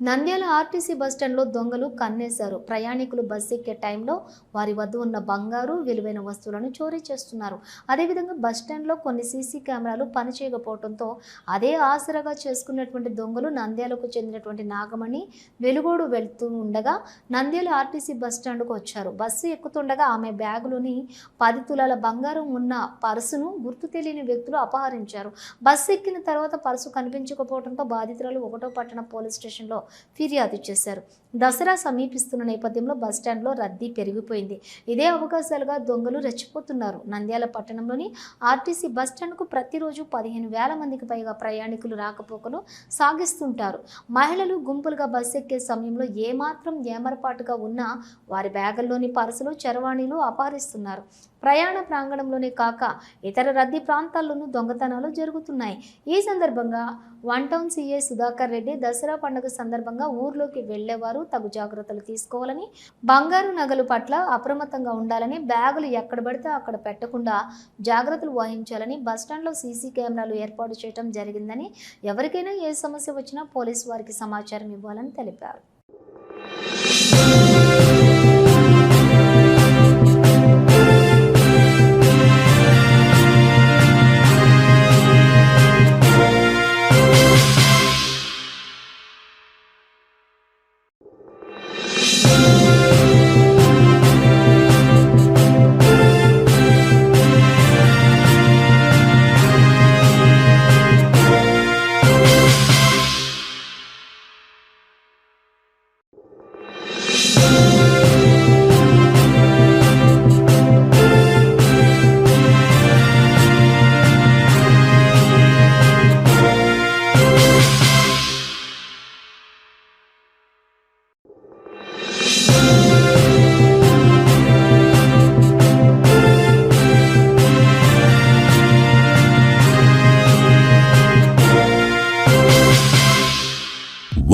Nandyal RTC బస్టాండ్లో దొంగలు కన్నేశారు. ప్రయాణికులు బస్సు ఎక్కే టైంలో వారి వద్ద ఉన్న బంగారు విలువైన వస్తువులను చోరీ చేస్తున్నారు. అదేవిధంగా బస్టాండ్లో కొన్ని సీసీ కెమెరాలు పనిచేయకపోవడంతో అదే ఆసరాగా చేసుకున్నటువంటి దొంగలు నంద్యాలకు చెందినటువంటి నాగమణి వెలుగోడు వెళ్తూ ఉండగా నంద్యాల ఆర్టీసీ బస్టాండ్కు వచ్చారు. బస్సు ఎక్కుతుండగా ఆమె బ్యాగులోని పది తులాల బంగారం ఉన్న పర్సును గుర్తు తెలియని వ్యక్తులు అపహరించారు. బస్సు ఎక్కిన తర్వాత పర్సు కనిపించకపోవడంతో బాధితురాలు ఒకటో పట్టణ పోలీస్ స్టేషన్లో ఫిర్యాదు చేశారు. దసరా సమీపిస్తున్న నేపథ్యంలో బస్టాండ్లో రద్దీ పెరిగిపోయింది. ఇదే అవకాశాలుగా దొంగలు రెచ్చిపోతున్నారు. నంద్యాల పట్టణంలోని ఆర్టీసీ బస్టాండ్కు ప్రతిరోజు పదిహేను వేల మందికి పైగా ప్రయాణికులు రాకపోకలు సాగిస్తుంటారు. మహిళలు గుంపులుగా బస్సు ఎక్కే సమయంలో ఏమాత్రం ఏమరపాటుగా ఉన్నా వారి బ్యాగుల్లోని పర్సులు చరవాణిలు అపహరిస్తున్నారు ప్రయాణ ప్రాంగణంలోనే కాక ఇతర రద్దీ ప్రాంతాల్లోనూ దొంగతనాలు జరుగుతున్నాయి. ఈ సందర్భంగా one town CA Sudhakar Reddy Dasara పండుగ సందర్భంగా ఊర్లోకి వెళ్ళేవారు తగు జాగ్రత్తలు తీసుకోవాలని బంగారు నగలు పట్ల అప్రమత్తంగా ఉండాలని బ్యాగులు ఎక్కడ పడితే అక్కడ పెట్టకుండా జాగ్రత్తలు వహించాలని బస్టాండ్లో సీసీ కెమెరాలు ఏర్పాటు చేయడం జరిగిందని ఎవరికైనా ఏ సమస్య వచ్చినా పోలీసు వారికి సమాచారం ఇవ్వాలని తెలిపారు.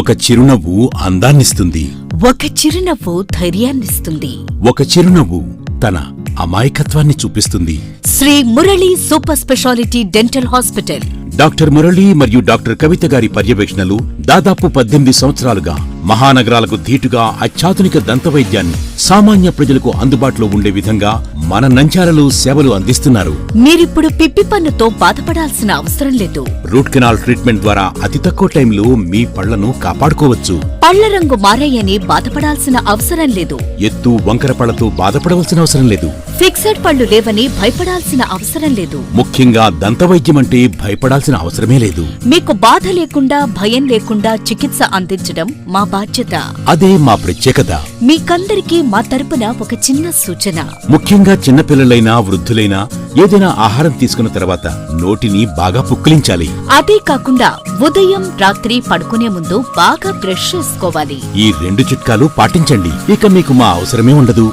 ఒక చిరునవ్వు అందాన్నిస్తుంది. ఒక చిరునవ్వు ధైర్యాన్నిస్తుంది. ఒక చిరునవ్వు తన అమాయకత్వాన్ని చూపిస్తుంది. Shri Murali super speciality dental hospital. Doctor Murali మరియు డాక్టర్ కవిత గారి పర్యవేక్షణలు దాదాపు పద్దెనిమిది సంవత్సరాలుగా మహానగరాలకు ధీటుగా అత్యాధునిక దంతవైద్యాన్ని సామాన్య ప్రజలకు అందుబాటులో ఉండే విధంగా మన నంచాలలో సేవలు అందిస్తున్నారు. మీరిప్పుడు పిప్పి పన్నుతో బాధపడాల్సిన అవసరం లేదు. రూట్ కెనాల్ ట్రీట్మెంట్ ద్వారా అతి తక్కువ టైంలో మీ పళ్ళను కాపాడుకోవచ్చు. పళ్ళ రంగు మారాయని బాధపడాల్సిన అవసరం లేదు. ఎత్తు వంకర పళ్ళతో బాధపడవలసిన అవసరం లేదు. ఫిక్సెడ్ పళ్ళు లేవని భయపడాల్సిన అవసరం లేదు. ముఖ్యంగా దంతవైద్యం అంటే భయపడాల్సిన అవసరమే లేదు. మీకు బాధ లేకుండా భయం లేకుండా చికిత్స అందించడం మా బాధ్యత. అదే మా ప్రత్యేకత. మీకందరికీ మా తరపున ఒక చిన్న సూచన. ముఖ్యంగా చిన్నపిల్లలైనా వృద్ధులైనా ఏదైనా ఆహారం తీసుకున్న తర్వాత నోటిని బాగా పుక్కిలించాలి. అదే కాకుండా ఉదయం రాత్రి పడుకునే ముందు బాగా బ్రష్ చేసుకోవాలి. ఈ రెండు చిట్కాలు పాటించండి. ఇక మీకు మా అవసరమే ఉండదు.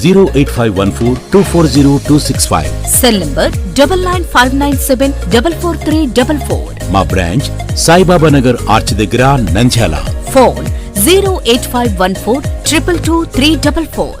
zero eight five one four two four zero two six five. Cell number double nine five nine seven double four three double four. మా బ్రాంచ్ సాయిబాబా నగర్ ఆర్చ్ దగ్గర Nandyal. Phone zero eight five one four triple two three double four.